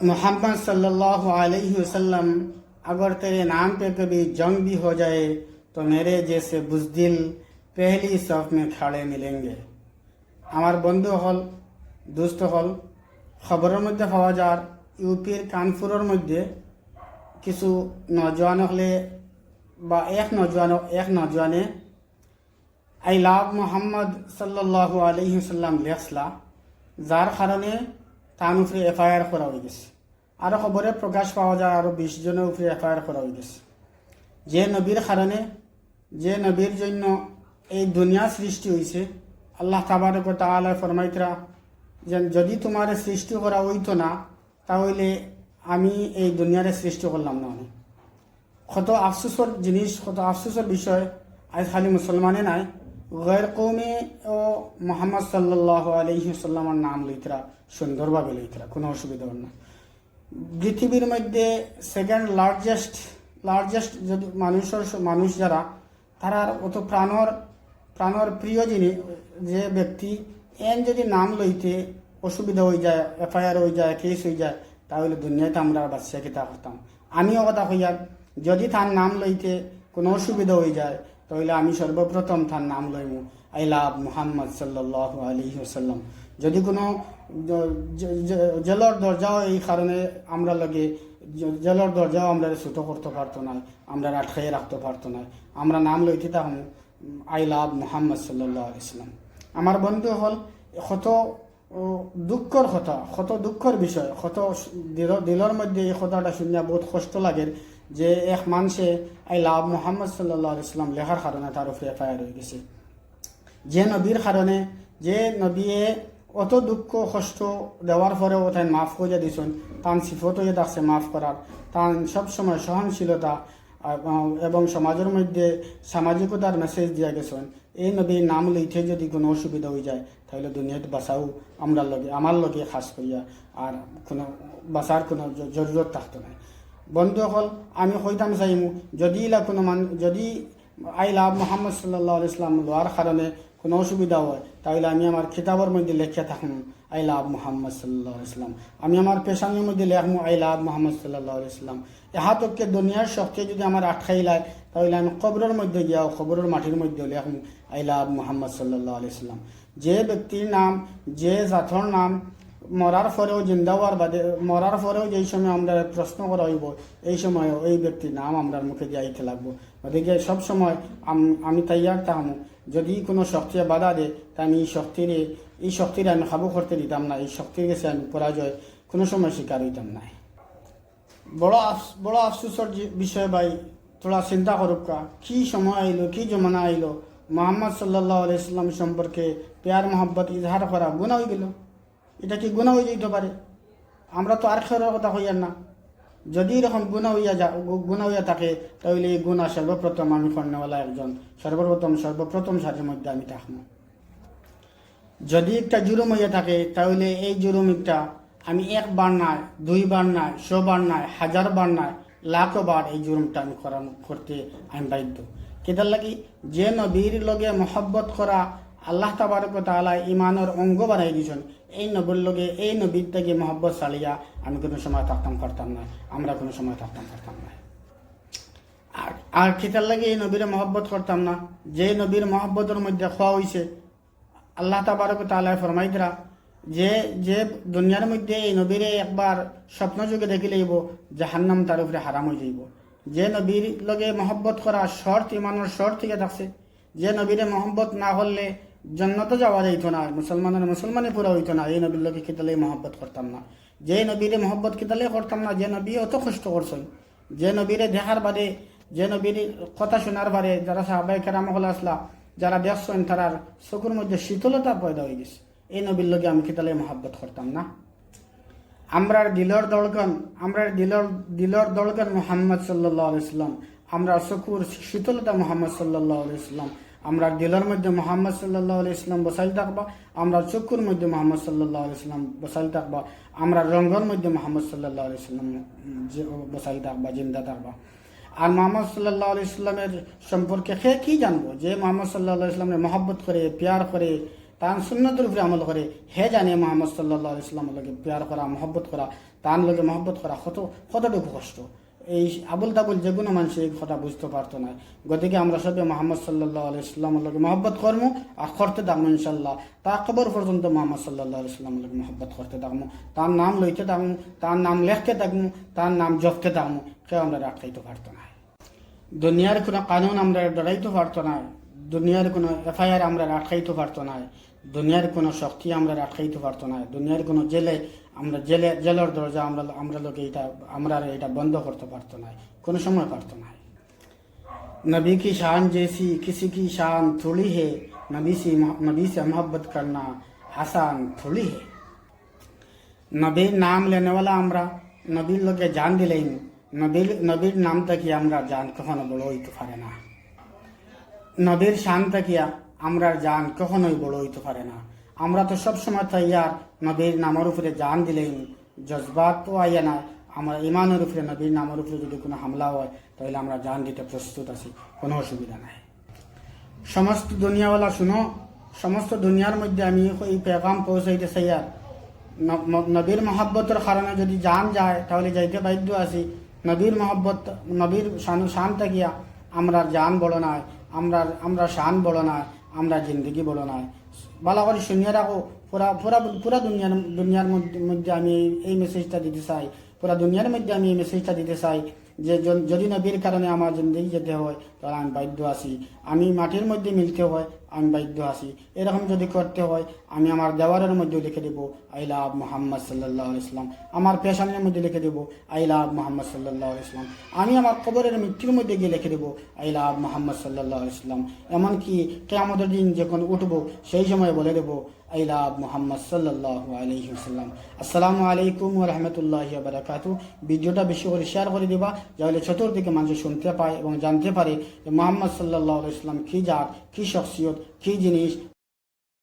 محمد صلی اللہ علیہ وسلم، اگر تیرے نام پہ کبھی جنگ بھی ہو جائے، تو میرے جیسے بزدل پہلی صف میں کھڑے ملیں گے۔ ہمار بندو حل دوست ہول خبروں مدِ خواہ جار یو پیر کانپور مدھے کسو نوجوان با ایک نوجوان ایک نوجوان آئی لو محمد صلی اللہ علیہ وسلم سلم زار خانے তার উপরে এফআইআর করা হয়ে গেছে। আরও খবরে প্রকাশ পাওয়া যায় আরও বিশ জনের উপরে এফআইআর করা হয়ে গেছে। যে নবীর কারণে যে নবীর জন্য এই দুনিয়া সৃষ্টি হয়েছে আল্লাহ তাবারক তাআলা ফরমাইতরা যে যদি তোমার সৃষ্টি করা হইতো না, তাহলে আমি এই দুনিয়ারে সৃষ্টি করলাম না আমি কত আফসোসর জিনিস কত আফসোসের বিষয়, আজ খালি মুসলমানে নাই। গैर কৌমে ও মোহাম্মদ সাল্লাহ আলহিসাল্লামার নাম লইতরা সুন্দরভাবে লইতরা কোনো অসুবিধা না। পৃথিবীর মধ্যে সেকেন্ড লার্জেস্ট লার্জেস্ট যদি মানুষের মানুষ যারা তারার অত প্রাণর প্রাণর প্রিয় জিনিস যে ব্যক্তি, এন যদি নাম লইতে অসুবিধা হয়ে যায় এফআইআর হয়ে যায় কেস হয়ে যায়, তাহলে দুনিয়াতে আমরা বাচ্চা কিতা করতাম। আমিও কথা হইয়ার যদি তার নাম লইতে কোনো অসুবিধা হয়ে যায় তাহলে আমি সর্বপ্রথম তার নাম লইমু। আই লাভ মুহাম্মদ সাল্লাহ আলী সাল্লাম যদি কোনো জ- জ- জ- দরজাও এই কারণে আমরা লগে জেলার দরজাও আমরা ছোট করতে পারতো না, আমরা আটকাই রাখতে পারতো না। আমরা নাম লইতে থাকম আই লাভ মুহাম্মদ সাল্লাহ ইসলাম আমার বন্ধু হল কত দুঃখর কথা, কত দুঃখর বিষয়, কত দিল দিলর মধ্যে এই কথাটা শুনিয়া বহুত কষ্ট লাগে। যে এক মানুষে আই লাভ মোহাম্মদ সাল্লাহ ইসলাম লেখার কারণে তার উপরে এফআইআর হয়ে গেছে। যে নবীর কারণে, যে নবীয়ে অত দুঃখ, কষ্ট দেওয়ার পরেও তাই মাফ করে দিছেন তান সিফত হয়ে থাকছে মাফ করার। তান সবসময় সহনশীলতা এবং সমাজের মধ্যে সামাজিকতার মেসেজ দিয়া গেছেন। এই নবীর নাম লইতে যদি কোনো অসুবিধা হয়ে যায়, তাহলে দুনিয়াতে বাঁচাও আমরা লগে আমার লগে খাস করিয়া। আর কোনো বাঁচার কোনো জরুরত থাকতো না। বন্ধুসকল আমি কইতাম চাইমু। যদি ইলা কোনো মান যদি আই লাভ মোহাম্মদ সাল্লাহ ইসলাম লোয়ার কারণে কোনো অসুবিধা হয় তাহলে আমি আমার কিতাবের মধ্যে লেখা থাকব আই লাভ মোহাম্মদ সাল্লাহ ইসলাম আমি আমার পেশানির মধ্যে লেখবো আই লাভ মোহাম্মদ সাল্লাহ ইসলাম এহাতকে দুনিয়ার শক্তি যদি আমার আটকাই লাই তাহলে আমি কবরের মধ্যে গিয়াও কবরের মাটির মধ্যে লেখবো আই লাভ মোহাম্মদ সাল্লাহ ইসলাম যে ব্যক্তির নাম, যে জাথর নাম মরার পরেও জিন্দা হওয়ার বাদে, মরার পরেও যেই সময় আমরা প্রশ্ন করা হইব, এই সময় এই ব্যক্তির নাম আমরা মুখে দিয়ে আইতে লাগবো। ওদিকে সব সময় আমি তাইয়ার তাহামু, যদি কোনো শক্তি বাধা দেয় তা আমি এই শক্তির এই শক্তির আমি খাব করতে দিতাম না, এই শক্তির কাছে আমি পরাজয় কোনো সময় শিকার হইতাম না। বড় বড় আফসোসের বিষয় ভাই, তোরা চিন্তা করুক কা সময় আইলো, কি জমানা আইলো, মোহাম্মদ সাল্লাহ ইসলাম সম্পর্কে পেয়ার মোহাম্মত ইজহার করা গুণা হয়ে গেল। এটা কি গুণা হয়ে যেতে পারে? আমরা তো আর খেয়ার কথা হইয়ার না। যদি এরকম গুণা হইয়া যা গুণা হইয়া থাকে, তাহলে এই গুণা সর্বপ্রথম আমি কর্ণওয়ালা একজন। সর্বপ্রথম সর্বপ্রথম সাথের মধ্যে আমি থাকব। যদি একটা জুরুম হইয়া থাকে, তাহলে এই জুরুমিকটা আমি একবার নয় দুইবার নয় নয় হাজার বার নয় লাখো বার এই জুরুমটা আমি করা করতে আমি বাধ্য। কেদার লাগি যে নবীর লগে মহব্বত করা আল্লাহ তাবারক তাআলা ইমানের অঙ্গ বানাই দিয়েছেন। এই নবীর লগে, এই নবীর থেকে মহব্বত চালিয়া আমি কোনো সময় থাকতাম পারতাম না, আমরা কোনো সময় থাকতাম পারতাম না। আর আর খিতার লাগে এই নবীরে মহব্বত করতাম না, যে নবীর মহব্বতের মধ্যে খোয়া হয়েছে আল্লাহ তাবারক তাআলা ফরমাইদরা যে যে দুনিয়ার মধ্যে এই নবীরে একবার স্বপ্ন যুগে দেখি লইব, জাহান্নাম তার উপরে হারাম হয়ে যাইব। যে নবীর লগে মহব্বত করা শর্ত ইমানের শর্ত থেকে থাকছে, যে নবীরে মহব্বত না করলে জন্নত যাওয়া যাইতো না মুসলমানের মুসলমানে পুরা হইতো না। এই নবীর লগে কিতালে মহব্বত করতাম না। যে নবীরে মহব্বত কিতালে করতাম না, যে নবী অত কষ্ট করছেন। যে নবীরে দেখার বাদে, যে নবীর কথা শোনার বারে যারা সাহাবাই কেরাম আসলা, যারা দেখছেন তারার চকুর মধ্যে শীতলতা পয়দা হয়ে গেছে। এই নবীর লগে আমি কিতালে মহাব্বত করতাম না। আমরার দিলর দলগন আমরার দিলর দিলর দলগন মোহাম্মদ সাল্লাহ ইসলাম আমরা চকুর শীতলতা মোহাম্মদ সাল্লাহ ইসলাম আমরা দিলর মধ্যে মোহাম্মদ সাল্লাহ ইসলাম বসাইল থাকবা, আমরা চকুর মধ্যে মোহাম্মদ সাল্লাহ ইসলাম বসাইল থাকবা, আমরা রঙ্গর মধ্যে মোহাম্মদ সাল্লাহ ইসলাম বসাইল থাকবা, জিন্দা থাকবা। আর মোহাম্মদ সাল্লাহ ইসলামের সম্পর্কে সে কি জানব? যে মোহাম্মদ সাল্লাহ ইসলামের মহব্বত করে, প্যার করে, তার সুন্নতের উপরে আমল করে, হে জানে মোহাম্মদ সাল্লাহ ইসলামের লগে পেয়ার করা, মহব্বত করা, তার লগে মহব্বত করা কত কতটুকু কষ্ট? এই আবুল তাবুল যে কোনো মানুষ এই কথা বুঝতে পারতো না। গতিকে আমরা সবে মোহাম্মদ সাল্লাহ লগে মহব্বত করব আর করতে থাকব ইনশাল্লাহ তা কবর পর্যন্ত মোহাম্মদ সাল্লাহ লগে মহব্বত করতে থাকব তার নাম লইতে থাকব তার নাম লেখতে থাকব তার নাম জপতে থাকব কেউ আমরা রাখাইতে পারতো না। দুনিয়ার কোনো কানুন আমরা ডরাইতে পারতো না। দুনিয়ার কোনো এফআইআর আমরা রাখাইতে পারতো না। দুনিয়ার কোনো শক্তি আমরা রাখাইতে পারতো না। দুনিয়ার কোনো জেলে আমরা জেলে জেলের দরজা আমরা আমরা লোকে এটা আমরা এটা বন্ধ করতে পারতো না কোনো সময় পারতো না नबी की शान जैसी किसी की शान थोड़ी है नबी से नबी से मोहब्बत करना आसान थोड़ी है নবীর নাম লেনেওয়ালা আমরা নবীর লোকে জান দিলেন নবীর নবীর নাম তাকিয়া আমরা জান কখনো বড় হইতে পারে না নবীর শান তাকিয়া আমরা জান কখনোই বড় হইতে পারে না আমরা তো সবসময় তৈয়ার, নবীর নামের উপরে জান দিলেন জজবাত তো আইয়া না। আমরা ইমানের উপরে, নবীর নামের উপরে যদি কোনো হামলা হয়, তাহলে আমরা জান দিতে প্রস্তুত আছি, কোনো অসুবিধা নাই। সমস্ত দুনিয়াওয়ালা শুনো, সমস্ত দুনিয়ার মধ্যে আমি এই পেগাম পৌঁছাইতে চাই নবীর মহব্বতের কারণে যদি জান যায়, তাহলে যাইতে বাধ্য আছি। নবীর মহব্বত, নবীর শান শান থাকিয়া আমরা জান বড় নয় আমরা আমরা শান বড় নয় আমরা জিন্দগি বড় নয় ভালো করে শুনিয়ে রাখো। পুরা পুরা পুরা দুনিয়ার দুনিয়ার মধ্যে আমি এই মেসেজটা দিতে চাই। পুরা দুনিয়ার মধ্যে আমি এই মেসেজটা দিতে চাই। যে যদি নবীর কারণে আমার জিন্দগি যেতে হয়, তাহলে আমি বাধ্য আছি। আমি মাটির মধ্যে মিলতে হয়, আমি বাধ্য আছি। এরকম যদি করতে হয়, আমি আমার দেওয়ারের মধ্যে লিখে দেবো, আই লাভ মোহাম্মদ সাল্লাহ ইসলাম আমার পেশানের মধ্যে লিখে দেবো, আই লাভ মোহাম্মদ সাল্লাহ ইসলাম আমি আমার কবরের মৃত্যুর মধ্যে গিয়ে লিখে দেবো, আই লাভ মোহাম্মদ সাল্লাহ ইসলাম এমনকি কেয়ামতের দিন যখন উঠবো, সেই সময় বলে দেবো আই লাভ মোহাম্মদ সাল্লাহ আলহিহাল্লাম আসসালামু আলাইকুম রহমতুল্লাহি বারাকাতু ভিডিওটা বেশি করে শেয়ার করে দিবা, যাহলে চতুর্দিকে মানুষ শুনতে পায় এবং জানতে পারে যে মোহাম্মদ সাল্লাহ ইসলাম কী জাত, কী শখসিয়ত, কী জিনিস